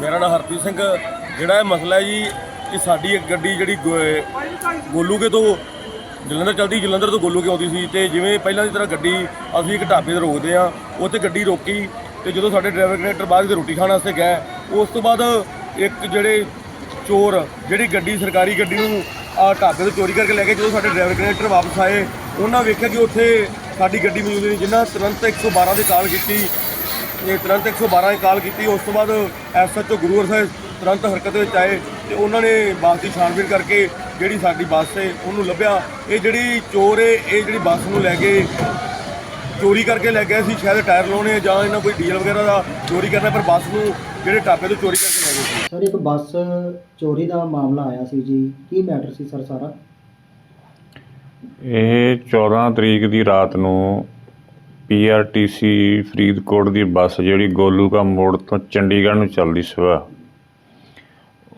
ਮੇਰਾ ਨਾਮ ਹਰਪ੍ਰੀਤ ਸਿੰਘ, ਜਿਹੜਾ ਇਹ ਮਸਲਾ ਜੀ, ਇਹ ਸਾਡੀ ਇੱਕ ਗੱਡੀ ਜਿਹੜੀ ਗੋ- ਗੋਲੂਕੇ ਤੋਂ, ਜਲੰਧਰ ਚਲਦੀ, ਜਲੰਧਰ ਤੋਂ ਗੋਲੂਕੇ ਆਉਂਦੀ ਸੀ ਤੇ ਜਿਵੇਂ ਪਹਿਲਾਂ ਦੀ ਤਰ੍ਹਾਂ ਗੱਡੀ, ਅਸੀਂ ਇੱਕ ਢਾਬੇ ਤੇ ਰੋਕਦੇ ਆ ਉੱਥੇ ਗੱਡੀ ਰੋਕੀ ਤੇ ਜਦੋਂ ਸਾਡੇ ਡਰਾਈਵਰ ਕਨੈਕਟਰ ਬਾਅਦ ਵਿੱਚ ਰੋਟੀ ਖਾਣ ਵਾਸਤੇ ਗਏ, ਉਸ ਤੋਂ ਬਾਅਦ ਇੱਕ ਜਿਹੜੇ ਚੋਰ, ਜਿਹੜੀ ਗੱਡੀ, ਸਰਕਾਰੀ ਗੱਡੀ ਨੂੰ ਆ ਢਾਬੇ ਤੋਂ ਚੋਰੀ ਕਰਕੇ ਲੈ ਕੇ ਜਦੋਂ ਸਾਡੇ ਡਰਾਈਵਰ ਕਨੈਕਟਰ ਵਾਪਸ ਆਏ, ਉਹਨਾਂ ਵੇਖਿਆ ਕਿ ਉੱਥੇ ਸਾਡੀ ਗੱਡੀ ਮੌਜੂਦ ਨਹੀਂ, ਜਿਨ੍ਹਾਂ ਤੁਰੰਤ 112 ਦੇ ਕਾਲ ਕੀਤੀ ਇਹ ਤੁਰੰਤ 112 ਦੀ ਕਾਲ ਕੀਤੀ। ਉਸ ਤੋਂ ਬਾਅਦ ਐਸਐਚਓ ਗੁਰੂਵਰ ਸਾਹਿਬ ਤੁਰੰਤ ਹਰਕਤ ਵਿੱਚ ਆਏ ਤੇ ਉਹਨਾਂ ਨੇ ਬੱਸ ਦੀ ਛਾਣਬੀਣ ਕਰਕੇ ਜਿਹੜੀ ਸਾਡੀ ਬੱਸ ਹੈ ਉਹਨੂੰ ਲੱਭਿਆ। ਇਹ ਜਿਹੜੀ ਚੋਰ ਹੈ ਇਹ ਜਿਹੜੀ ਬੱਸ ਨੂੰ ਲੈ ਕੇ ਚੋਰੀ ਕਰਕੇ ਲੈ ਗਏ ਸੀ ਸ਼ਾਇਦ ਟਾਇਰ ਲਾਉਣੇ ਜਾਂ ਇਹਨਾਂ ਕੋਈ ਡੀਜ਼ਲ ਵਗੈਰਾ ਦਾ ਚੋਰੀ ਕਰਨਾ ਪਰ ਬੱਸ ਨੂੰ ਜਿਹੜੇ ਢਾਬੇ ਤੋਂ ਚੋਰੀ ਕਰਕੇ ਲੈ ਗਏ ਸੀ। ਸਰ ਇੱਕ ਬੱਸ ਚੋਰੀ ਦਾ ਮਾਮਲਾ ਆਇਆ ਸੀ ਜੀ। ਕੀ ਮੈਟਰ ਸੀ ਸਰ ਸਾਰਾ? ਇਹ 14 ਤਰੀਕ ਦੀ ਰਾਤ ਨੂੰ ਪੀਆਰਟੀਸੀ ਫਰੀਦਕੋਟ ਦੀ ਬੱਸ ਜਿਹੜੀ ਗੋਲੂਕਾ ਮੋੜ ਤੋਂ ਚੰਡੀਗੜ੍ਹ ਨੂੰ ਚੱਲਦੀ ਸਵੇਰ।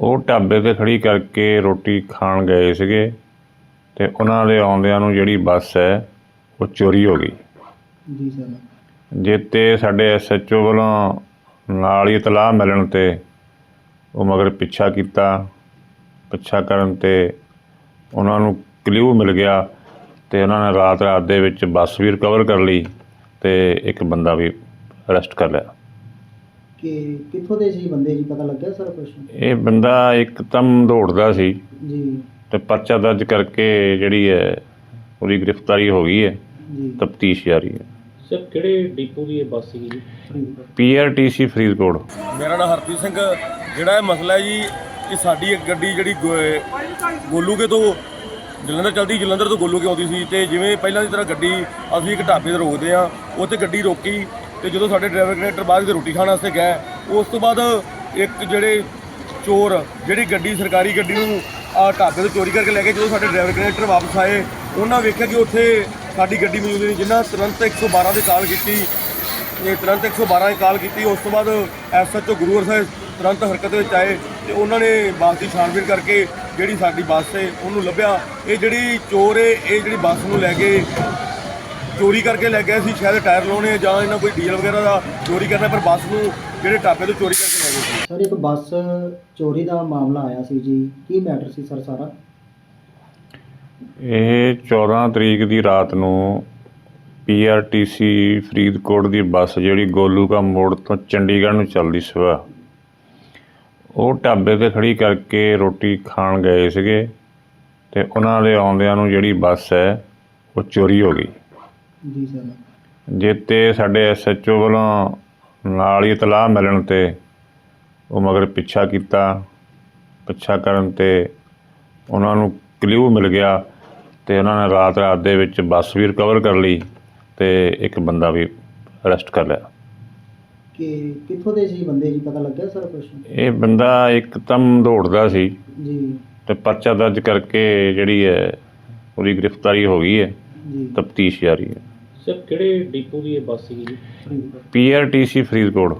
ਉਹ ਢਾਬੇ ਤੇ ਖੜੀ ਕਰਕੇ ਰੋਟੀ ਖਾਣ ਗਏ ਸੀਗੇ ਤੇ ਉਹਨਾਂ ਦੇ ਆਉਂਦਿਆਂ ਨੂੰ ਜਿਹੜੀ ਬੱਸ ਹੈ ਉਹ ਚੋਰੀ ਹੋ ਗਈ। ਜੀ ਸਰ। ਜਿੱਤੇ ਸਾਡੇ ਐਸਐਚਓ ਵੱਲੋਂ ਨਾਲ ਹੀ ਇਤਲਾਹ ਮਿਲਣ ਤੇ ਉਹ ਮਗਰ ਪਿੱਛਾ ਕੀਤਾ ਪਿੱਛਾ ਕਰਨ ਤੇ ਉਹਨਾਂ ਨੂੰ ਕਲਿਊ ਮਿਲ ਗਿਆ ਤੇ ਉਹਨਾਂ ਨੇ ਰਾਤ ਰਾਤ ਦੇ ਵਿੱਚ ਬੱਸ ਵੀ ਰਿਕਵਰ ਕਰ ਲਈ। ਤੇ ਇੱਕ ਬੰਦਾ ਵੀ ਅਰੈਸਟ ਕਰ ਲਿਆ। ਕਿ ਕਿੱਥੋਂ ਦੇ ਸੀ ਬੰਦੇ ਜੀ? ਪਤਾ ਲੱਗਿਆ ਸਰ ਕੁਛ? ਇਹ ਬੰਦਾ ਇੱਕਦਮ ਦੌੜਦਾ ਸੀ। ਜੀ। ਤੇ ਪਰਚਾ ਦਰਜ ਕਰਕੇ ਜਿਹੜੀ ਹੈ ਉਹਦੀ ਗ੍ਰਿਫਤਾਰੀ ਹੋ ਗਈ ਹੈ। ਜੀ। ਤਫਤੀਸ਼ ਜਾਰੀ ਹੈ। ਸਰ ਕਿਹੜੇ ਡਿਪੂ ਦੀ ਇਹ ਬੱਸ ਸੀਗੀ ਜੀ। ਪੀਆਰਟੀਸੀ ਫਰੀਦਕੋਟ। ਮੇਰਾ ਨਾਮ ਹਰਪ੍ਰੀਤ ਸਿੰਘ। ਜਿਹੜਾ ਇਹ ਮਸਲਾ ਹੈ ਜੀ ਇਹ ਸਾਡੀ ਇੱਕ ਗੱਡੀ ਜਿਹੜੀ ਗੋ- ਗੋਲੂਕੇ ਤੋਂ ਜਲੰਧਰ ਚਲਦੀ, ਜਲੰਧਰ ਤੋਂ ਗੋਲੂ ਕੇ ਆਉਂਦੀ ਸੀ? ਤੇ ਜਿਵੇਂ ਪਹਿਲਾਂ ਦੀ ਤਰ੍ਹਾਂ ਗੱਡੀ ਅਸੀਂ ਇੱਕ ਢਾਬੇ ਤੇ ਰੋਕਦੇ ਆ ਉੱਥੇ ਗੱਡੀ ਰੋਕੀ ਤੇ ਜਦੋਂ ਸਾਡੇ ਡਰਾਈਵਰ ਕਨੈਕਟਰ ਬਾਅਦ ਵਿੱਚ ਰੋਟੀ ਖਾਣ ਵਾਸਤੇ ਗਏ, ਉਸ ਤੋਂ ਬਾਅਦ ਇੱਕ ਜਿਹੜੇ ਚੋਰ, ਜਿਹੜੀ ਗੱਡੀ, ਸਰਕਾਰੀ ਗੱਡੀ ਨੂੰ ਆ ਢਾਬੇ ਤੋਂ ਚੋਰੀ ਕਰਕੇ ਲੈ ਕੇ ਜਦੋਂ ਸਾਡੇ ਡਰਾਈਵਰ ਕਨੈਕਟਰ ਵਾਪਸ ਆਏ, ਉਹਨਾਂ ਵੇਖਿਆ ਕਿ ਉੱਥੇ ਸਾਡੀ ਗੱਡੀ ਮੌਜੂਦ ਨਹੀਂ ਜਿਨ੍ਹਾਂ ਤੁਰੰਤ 112 ਦੇ ਕਾਲ ਕੀਤੀ ਇਹ ਤੁਰੰਤ 112 ਦੀ ਕਾਲ ਕੀਤੀ, ਉਸ ਤੋਂ ਬਾਅਦ ਐਸਐਚਓ ਗੁਰੂਵਰ ਸਾਹਿਬ ਤੁਰੰਤ ਹਰਕਤ ਵਿੱਚ ਆਏ ਤੇ ਉਹਨਾਂ ਨੇ ਬੱਸ ਦੀ ਛਾਣਬੀਣ ਕਰਕੇ ਜਿਹੜੀ ਸਾਡੀ ਬੱਸ ਹੈ ਉਹਨੂੰ ਲੱਭਿਆ। ਇਹ ਜਿਹੜੀ ਚੋਰ ਹੈ ਇਹ ਜਿਹੜੀ ਬੱਸ ਨੂੰ ਲੈ ਕੇ ਚੋਰੀ ਕਰਕੇ ਲੈ ਗਏ ਸੀ ਸ਼ਾਇਦ ਟਾਇਰ ਲਾਉਣੇ ਜਾਂ ਇਹਨਾਂ ਕੋਈ ਡੀਜ਼ਲ ਵਗੈਰਾ ਦਾ ਚੋਰੀ ਕਰਨਾ ਪਰ ਬੱਸ ਨੂੰ ਜਿਹੜੇ ਢਾਬੇ ਤੋਂ ਚੋਰੀ ਕਰਕੇ ਲੈ ਗਏ ਸੀ। ਸਰ ਇੱਕ ਬੱਸ ਚੋਰੀ ਦਾ ਮਾਮਲਾ ਆਇਆ ਸੀ ਜੀ। ਕੀ ਮੈਟਰ ਸੀ ਸਰ ਸਾਰਾ? ਇਹ 14 ਤਰੀਕ ਦੀ ਰਾਤ ਨੂੰ ਪੀਆਰਟੀਸੀ ਫਰੀਦਕੋਟ ਦੀ ਬੱਸ ਜਿਹੜੀ ਗੋਲੂਕਾ ਮੋੜ ਤੋਂ ਚੰਡੀਗੜ੍ਹ ਨੂੰ ਚੱਲਦੀ ਸਵੇਰ ਉਹ ਢਾਬੇ ਤੇ ਖੜੀ ਕਰਕੇ ਰੋਟੀ ਖਾਣ ਗਏ ਸੀਗੇ ਤੇ ਉਹਨਾਂ ਦੇ ਆਉਂਦਿਆਂ ਨੂੰ ਜਿਹੜੀ ਬੱਸ ਹੈ ਉਹ ਚੋਰੀ ਹੋ ਗਈ। ਜੀ ਸਰ। ਜਿੱਤੇ ਸਾਡੇ ਐਸਐਚਓ ਵੱਲੋਂ ਨਾਲ ਹੀ ਇਤਲਾਹ ਮਿਲਣ ਤੇ ਉਹ ਮਗਰ ਪਿੱਛਾ ਕੀਤਾ ਪਿੱਛਾ ਕਰਨ ਤੇ ਉਹਨਾਂ ਨੂੰ ਕਲਿਊ ਮਿਲ ਗਿਆ ਤੇ ਉਹਨਾਂ ਨੇ ਰਾਤ ਰਾਤ ਦੇ ਵਿੱਚ ਬੱਸ ਵੀ ਰਿਕਵਰ ਕਰ ਲਈ ਤੇ ਇੱਕ ਬੰਦਾ ਵੀ ਅਰੈਸਟ ਕਰ ਲਿਆ। ਕਿ ਕਿੱਥੋਂ ਦੇ ਸੀ ਬੰਦੇ ਜੀ? ਪਤਾ ਲੱਗਿਆ ਸਰ ਕੁਛ? ਇਹ ਬੰਦਾ ਇੱਕਦਮ ਦੌੜਦਾ ਸੀ। ਜੀ। ਤੇ ਪਰਚਾ ਦਰਜ ਕਰਕੇ ਜਿਹੜੀ ਹੈ ਉਹਦੀ ਗ੍ਰਿਫਤਾਰੀ ਹੋ ਗਈ ਹੈ। ਜੀ। ਤਫਤੀਸ਼ ਜਾਰੀ ਹੈ। ਸਰ ਕਿਹੜੇ ਡਿਪੂ ਦੀ ਇਹ ਬੱਸ ਸੀਗੀ ਜੀ। ਪੀਆਰਟੀਸੀ ਫਰੀਦਕੋਟ।